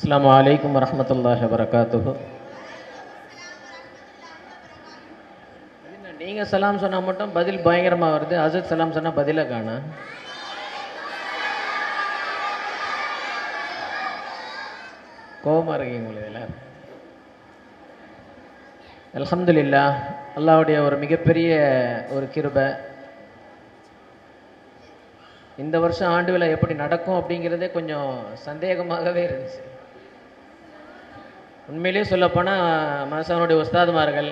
அஸ்லாம் வலைக்கம் வரமத்துல்லாஹ் வபரகாத்துஹு நீங்கள் சலாம் சொன்னால் மட்டும் பதில் பயங்கரமாக வருது. அசத் சலாம் சொன்னால் பதிலை காணா. கோபமாக இருக்கீங்க உங்களுக்கு எல்லாரும் அலமதுல்லா அல்லாவுடைய ஒரு மிகப்பெரிய ஒரு கிருபை. இந்த வருஷம் ஆண்டு விழா எப்படி நடக்கும் அப்படிங்கிறதே கொஞ்சம் சந்தேகமாகவே இருந்துச்சு. உண்மையிலேயே சொல்லப்போனால் மனசானுடைய உஸ்தாதுமார்கள்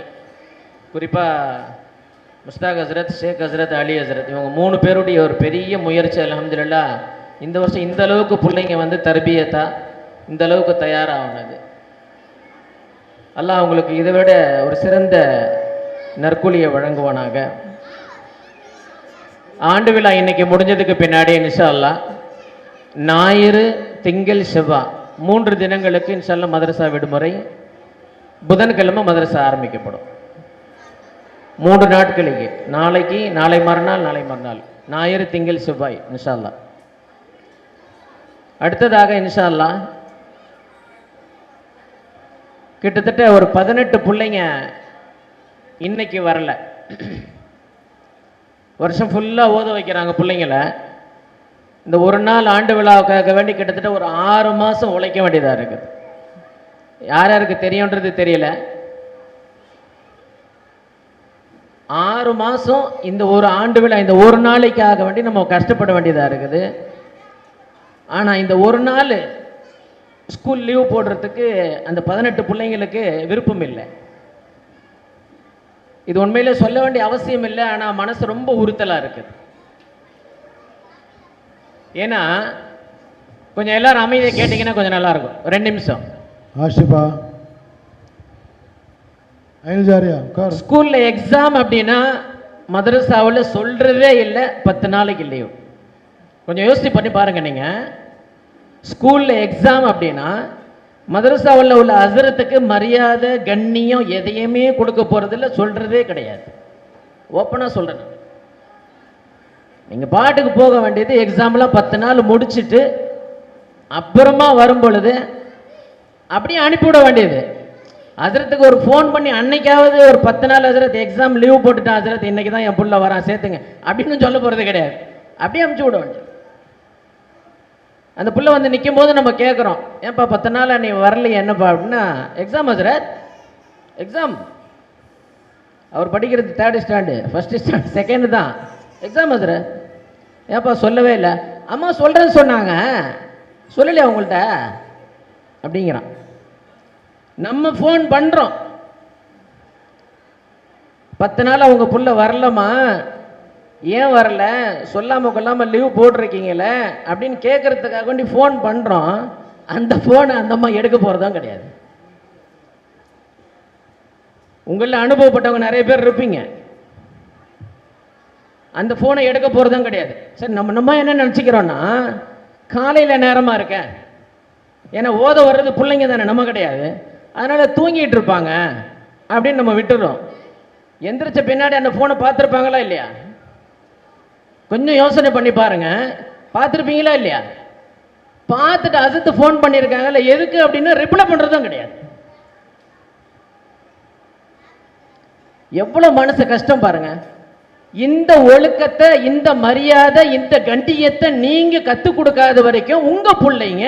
குறிப்பாக முஸ்தாக் ஹசரத் ஷேக் ஹசரத் அலி ஹசரத் இவங்க மூணு பேருடைய ஒரு பெரிய முயற்சி அலமதுல்லா இந்த வருஷம் இந்த அளவுக்கு பிள்ளைங்க வந்து தர்பியத்தா இந்த அளவுக்கு தயாராகினது அல்லாஹ் அவங்களுக்கு இதை விட ஒரு சிறந்த நற்கூலியை வழங்குவானாக. ஆண்டு விழா இன்னைக்கு முடிஞ்சதுக்கு பின்னாடி நிஷா அல்லா ஞாயிறு திங்கள் செவ்வாய் மூன்று தினங்களுக்கு இன்ஷா மதரசா விடுமுறை புதன்கிழமை மதரசா ஆரம்பிக்கப்படும். மூன்று நாட்களுக்கு நாளைக்கு நாளை மறுநாள் நாளை மறுநாள். ஞாயிறு திங்கள் செவ்வாய் இன்ஷா அடுத்ததாக இன்ஷால்லா கிட்டத்தட்ட ஒரு பதினெட்டு பிள்ளைங்க இன்னைக்கு வரல. வருஷம் ஃபுல்லாக ஓத வைக்கிறாங்க பிள்ளைங்கள. இந்த ஒரு நாள் ஆண்டு விழாவுக்காக வேண்டி கிட்டத்தட்ட ஒரு ஆறு மாதம் உழைக்க வேண்டியதாக இருக்குது. யார் யாருக்கு தெரியுன்றது தெரியல. ஆறு மாதம் இந்த ஒரு ஆண்டு விழா இந்த ஒரு நாளைக்காக வேண்டி நம்ம கஷ்டப்பட வேண்டியதாக இருக்குது. ஆனால் இந்த ஒரு நாள் ஸ்கூல் லீவ் போடுறதுக்கு அந்த பதினெட்டு பிள்ளைங்களுக்கு விருப்பம் இல்லை. இது உண்மையிலே சொல்ல வேண்டிய அவசியம் இல்லை ஆனால் மனசு ரொம்ப உறுத்தலாக இருக்குது. ஏன்னா கொஞ்சம் எல்லாரும் அமைதியை கேட்டிங்கன்னா கொஞ்சம் நல்லா இருக்கும் ரெண்டு நிமிஷம். ஆஷிபா. அயல்ஜாரியா உட்கார். ஸ்கூல்ல எக்ஸாம் அப்படின்னா மதரசாவில் சொல்றதே இல்லை பத்து நாளைக்கு லீவ் கொஞ்சம் யோசிச்சு பண்ணி பாருங்க நீங்க. ஸ்கூல்ல எக்ஸாம் அப்படின்னா மதரசாவில் உள்ள அசரத்துக்கு மரியாதை கண்ணியம் எதையுமே கொடுக்க போறதில்ல சொல்றதே கிடையாது. ஓப்பனாக சொல்றேன் நீங்கள் பாட்டுக்கு போக வேண்டியது எக்ஸாம்லாம் பத்து நாள் முடிச்சிட்டு அப்புறமா வரும் பொழுது அப்படியே அனுப்பிவிட வேண்டியது. அசரத்துக்கு ஒரு ஃபோன் பண்ணி அன்னைக்காவது ஒரு பத்து நாள் அசரத் எக்ஸாம் லீவ் போட்டுட்டான் அசரத் இன்னைக்கு தான் என் புள்ள வரான் சேர்த்துங்க. அப்படின்னு சொல்ல போகிறது கிடையாது. அப்படியே அனுப்பிச்சி விட வேண்டியது. அந்த புள்ள வந்து நிற்கும் போது நம்ம கேட்குறோம் ஏன்ப்பா பத்து நாள் நீ வரலையே என்னப்பா? அப்படின்னா எக்ஸாம் அசரத் எக்ஸாம் அவர் படிக்கிறது third stand first stand second தான். எக்ஸாம் அசரத் ஏப்பா சொல்லவே இல்லை. அம்மா சொல்கிறேன்னு சொன்னாங்க. சொல்லலையா உங்கள்கிட்ட அப்படிங்கிறான். நம்ம ஃபோன் பண்ணுறோம் பத்து நாள் அவங்க புள்ள வரலம்மா. ஏன் வரல? சொல்லாமல் கொள்ளாமல் லீவ் போட்டிருக்கீங்களே? அப்படின்னு கேட்குறதுக்காக வேண்டி ஃபோன் பண்ணுறோம் அந்த ஃபோனை அந்த அம்மா எடுக்க போகிறதும் கிடையாது. உங்களில் அனுபவப்பட்டவங்க நிறைய பேர் இருப்பீங்க. அந்த ஃபோனை எடுக்க போகிறதும் கிடையாது. சரி நம்ம நம்ம என்ன நினச்சிக்கிறோன்னா காலையில் நேரமாக இருக்கேன் ஏன்னா ஓத வர்றது பிள்ளைங்க தானே நம்ம கிடையாது. அதனால் தூங்கிட்டு இருப்பாங்க அப்படின்னு நம்ம விட்டுறோம். எந்திரிச்ச பின்னாடி அந்த ஃபோனை பார்த்துருப்பாங்களா இல்லையா? கொஞ்சம் யோசனை பண்ணி பாருங்க. பார்த்துருப்பீங்களா இல்லையா? பார்த்துட்டு அசத்து ஃபோன் பண்ணியிருக்காங்கல்ல எதுக்கு அப்படின்னு ரிப்ளை பண்ணுறதும் கிடையாது. எவ்வளோ மனசு கஷ்டம் பாருங்கள் இந்த ஒழுக்கத்தை இந்த மரியாதை இந்த கண்டியத்தை நீங்க கற்றுக் கொடுக்காத வரைக்கும் உங்க பிள்ளைங்க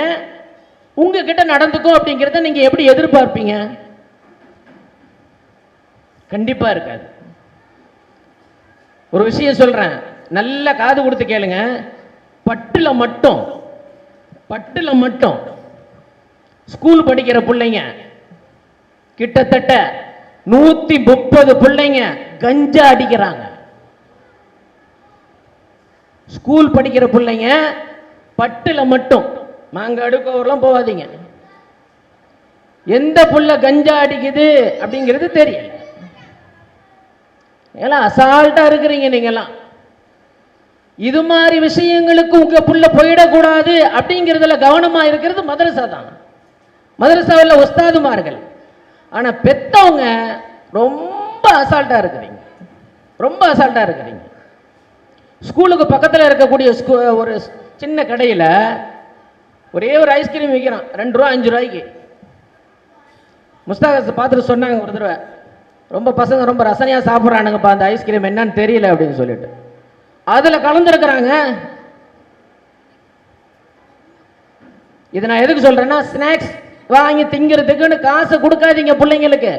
உங்ககிட்ட நடந்துக்கும் அப்படிங்கிறத நீங்க எப்படி எதிர்பார்ப்பீங்க? கண்டிப்பா இருக்காது. ஒரு விஷயம் சொல்றேன். நல்ல காது கொடுத்து கேளுங்க. பட்டுல மட்டும் பட்டுல மட்டும் ஸ்கூல் படிக்கிற பிள்ளைங்க கிட்டத்தட்ட நூத்தி முப்பது பிள்ளைங்க கஞ்சா அடிக்கிறாங்க. ஸ்கூல் படிக்கிற பிள்ளைங்க பட்டில் மட்டும். மாங்காடு கோவெல்லாம் போகாதீங்க. எந்த புள்ள கஞ்சா அடிக்குது அப்படிங்கிறது தெரியல. எல்லாம் அசால்ட்டா இருக்கிறீங்க நீங்கள்லாம் இது மாதிரி விஷயங்களுக்கு உங்க புள்ள போயிடக்கூடாது அப்படிங்கிறதுல கவனமா இருக்கிறது மதரசா தான். மதரசாவில் ஒஸ்தாதுமார்கள் ஆனா பெத்தவங்க ரொம்ப அசால்ட்டா இருக்கிறீங்க. ரொம்ப அசால்ட்டா இருக்கிறீங்க. ஸ்கூலுக்கு பக்கத்தில் இருக்கக்கூடிய ஸ்கூ ஒரு சின்ன கடையில் ஒரே ஒரு ஐஸ்கிரீம் விற்கிறான் ரெண்டு ரூபா அஞ்சு ரூபாய்க்கு. முஸ்தாகத்தை பார்த்துட்டு சொன்னாங்க ஒரு தடவை. ரொம்ப பசங்க ரொம்ப ரசனையாக சாப்பிட்றானுங்கப்பா அந்த ஐஸ்கிரீம் என்னன்னு தெரியல அப்படின்னு சொல்லிட்டு. அதில் கலந்துருக்கிறாங்க. இதை நான் எதுக்கு சொல்கிறேன்னா ஸ்நாக்ஸ் வாங்கி திங்கிறதுக்குன்னு காசு கொடுக்காதீங்க பிள்ளைங்களுக்கு.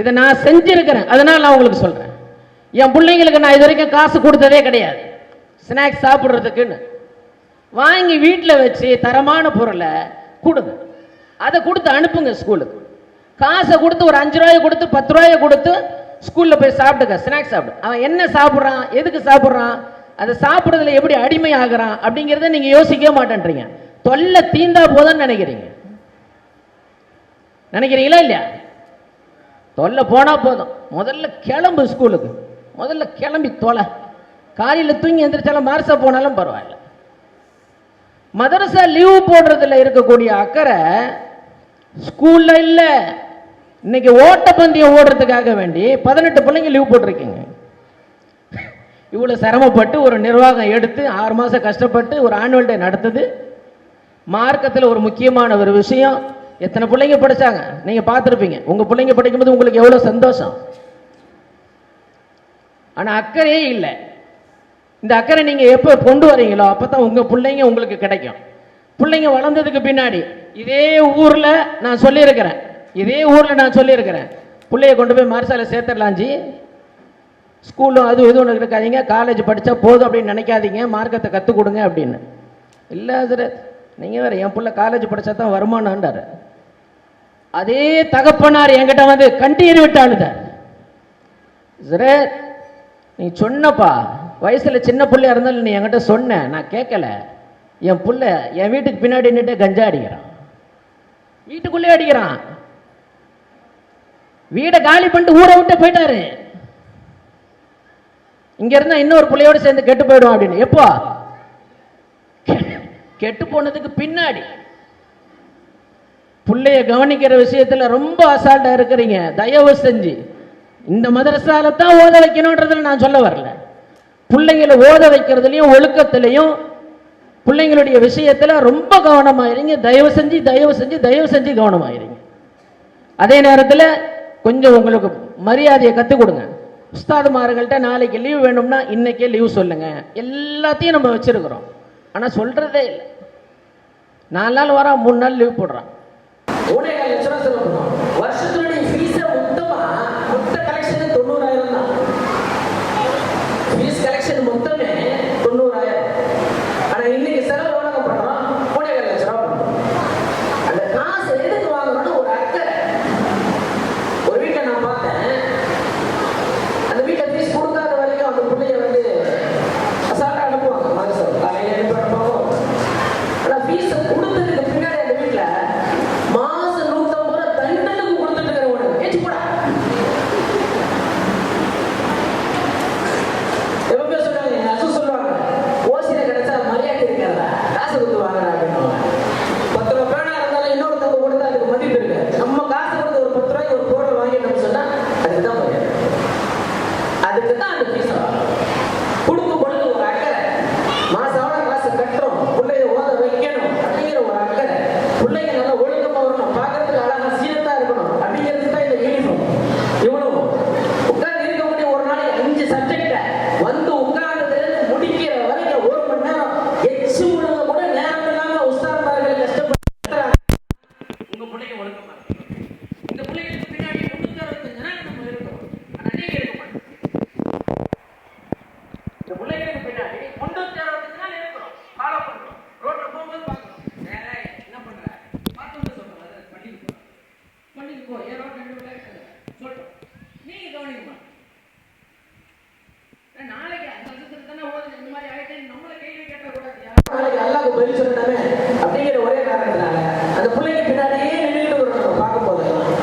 இதை நான் செஞ்சுருக்கிறேன். அதனால் நான் உங்களுக்கு சொல்கிறேன் என் பிள்ளைங்களுக்கு நான் இது வரைக்கும் காசு கொடுத்ததே கிடையாது. ஸ்நாக்ஸ் சாப்பிட்றதுக்குன்னு. வாங்கி வீட்டில் வச்சு தரமான பொருளை கொடுங்க. அதை கொடுத்து அனுப்புங்க ஸ்கூலுக்கு. காசை கொடுத்து ஒரு அஞ்சு ரூபாயை கொடுத்து பத்து ரூபாயை கொடுத்து ஸ்கூலில் போய் சாப்பிட்டுக்க ஸ்நாக்ஸ் சாப்பிடு. அவன் என்ன சாப்பிட்றான் எதுக்கு சாப்பிட்றான் அதை சாப்பிட்றதுல எப்படி அடிமை ஆகிறான் அப்படிங்கிறத நீங்கள் யோசிக்கவே மாட்டேன்றீங்க. தொல்லை தீந்தா போதும்னு நினைக்கிறீங்க. நினைக்கிறீங்களா இல்லையா? தொல்லை போனால் போதும். முதல்ல கிளம்பு ஸ்கூலுக்கு. முதல்ல கிளம்பி தொலை. காலையில் தூங்கி எந்திரிச்சாலும் மார்சா போனாலும் பரவாயில்ல. மதரசா லீவு போடுறதுல இருக்கக்கூடிய அக்கறை ஸ்கூல்ல இல்ல. இன்னைக்கு ஓட்டப்பந்தயம் ஓடுறதுக்காக வேண்டி பதினெட்டு பிள்ளைங்க லீவ் போட்டிருக்கீங்க. இவ்வளவு சிரமப்பட்டு ஒரு நிர்வாகம் எடுத்து ஆறு மாசம் கஷ்டப்பட்டு ஒரு ஆனுவல் டே நடத்துது. மார்க்கத்தில் ஒரு முக்கியமான ஒரு விஷயம் எத்தனை பிள்ளைங்க படிச்சாங்க? நீங்க பார்த்துருப்பீங்க. உங்க பிள்ளைங்க படிக்கும்போது உங்களுக்கு எவ்வளவு சந்தோஷம்? ஆனால் அக்கறையே இல்லை. இந்த அக்கறை நீங்கள் எப்போ கொண்டு வரீங்களோ அப்போ தான் உங்கள் பிள்ளைங்க உங்களுக்கு கிடைக்கும். பிள்ளைங்க வளர்ந்ததுக்கு பின்னாடி இதே ஊரில் நான் சொல்லியிருக்கிறேன். இதே ஊரில் நான் சொல்லியிருக்கிறேன். பிள்ளைய கொண்டு போய் மரசால சேர்த்துடலாஞ்சி ஸ்கூலும் அது இது ஒன்று இருக்காதீங்க காலேஜ் படித்தா போதும் அப்படின்னு நினைக்காதீங்க. மார்க்கத்தை கற்றுக் கொடுங்க அப்படின்னு. இல்லை சார் நீங்கள் வேறு என் பிள்ளை காலேஜ் படித்தா தான் வருமானன்றார் அதே தகப்பனார் என்கிட்ட வந்து கண்டீர் விட்டாளுதார் சார் நீ சொன்னப்பா. வயசில் சின்ன பிள்ளையா இருந்தாலும் நீ என்கிட்ட சொன்ன. நான் கேட்கல. என் புள்ள என் வீட்டுக்கு பின்னாடி நின்று கஞ்சா அடிக்கிறான். வீட்டுக்குள்ளே அடிக்கிறான். வீடை காலி பண்ணிட்டு ஊரை விட்டு போயிட்டாரு. இங்க இருந்தா இன்னொரு பிள்ளையோட சேர்ந்து கெட்டு போயிடும் அப்படின்னு. எப்போ? கெட்டு போனதுக்கு பின்னாடி. பிள்ளைய கவனிக்கிற விஷயத்துல ரொம்ப அசால்ட்டா இருக்கிறீங்க. தயவு செஞ்சு. இந்த மதரசால தான் ஓத வைக்கணுன்றதுல நான் சொல்ல வரல. பிள்ளைங்களை ஓத வைக்கிறதுலையும் ஒழுக்கத்திலையும் பிள்ளைங்களுடைய விஷயத்தில் ரொம்ப கவனமாயிருங்க. தயவு செஞ்சு தயவு செஞ்சு தயவு செஞ்சு கவனமாயிருங்க. அதே நேரத்தில் கொஞ்சம் உங்களுக்கு மரியாதையை கற்றுக் கொடுங்க. உஸ்தாதுமார்கள்ட்ட நாளைக்கு லீவ் வேணும்னா இன்னைக்கே லீவ் சொல்லுங்க. எல்லாத்தையும் நம்ம வச்சிருக்கிறோம். ஆனால் சொல்றதே இல்லை. நாலு நாள் வரான் மூணு நாள் லீவ் போடுறான். கூடாது நாளைக்கு பதில் சொல்லணுமே அப்படிங்கிற ஒரே காரணத்தினால அந்த பிள்ளைங்க பின்னாடியே நின்றுட்டு வரணும் பார்க்கும் போது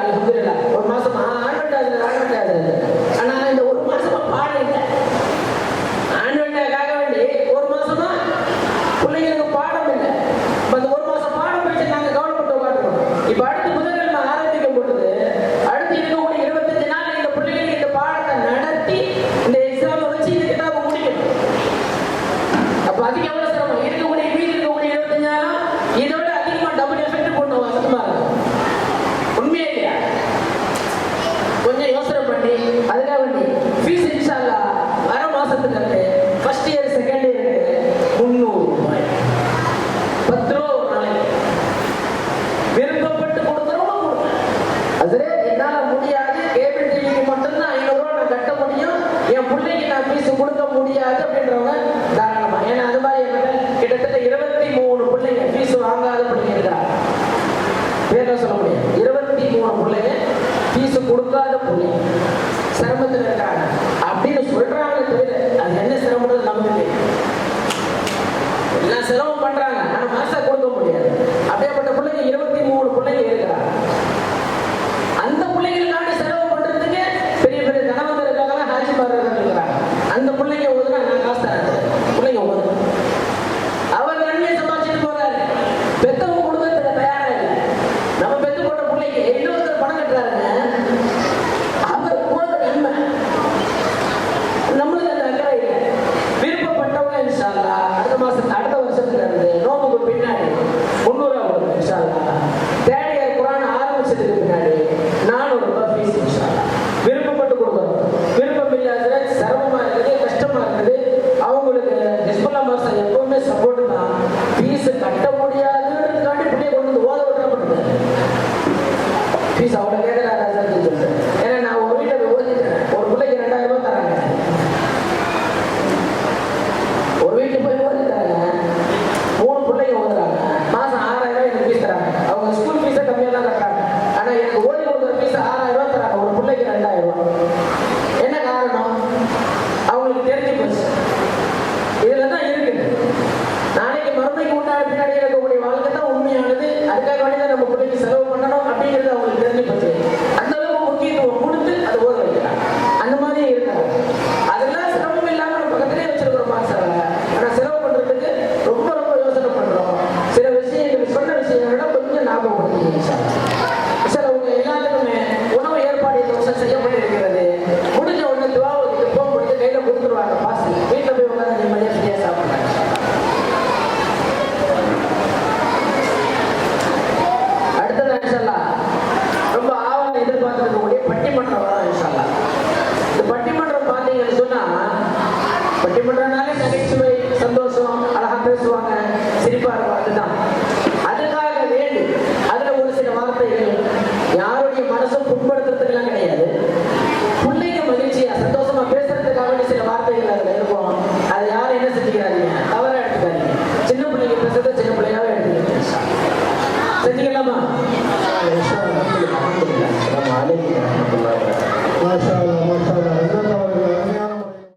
அலமதுல்லா ஒரு மாசம் ஆடவட்டாது ஆடவட்டாது அதுக்காக வேண்டி ஃபீஸ் இன்ஷால்லா வர மாசத்துக்கு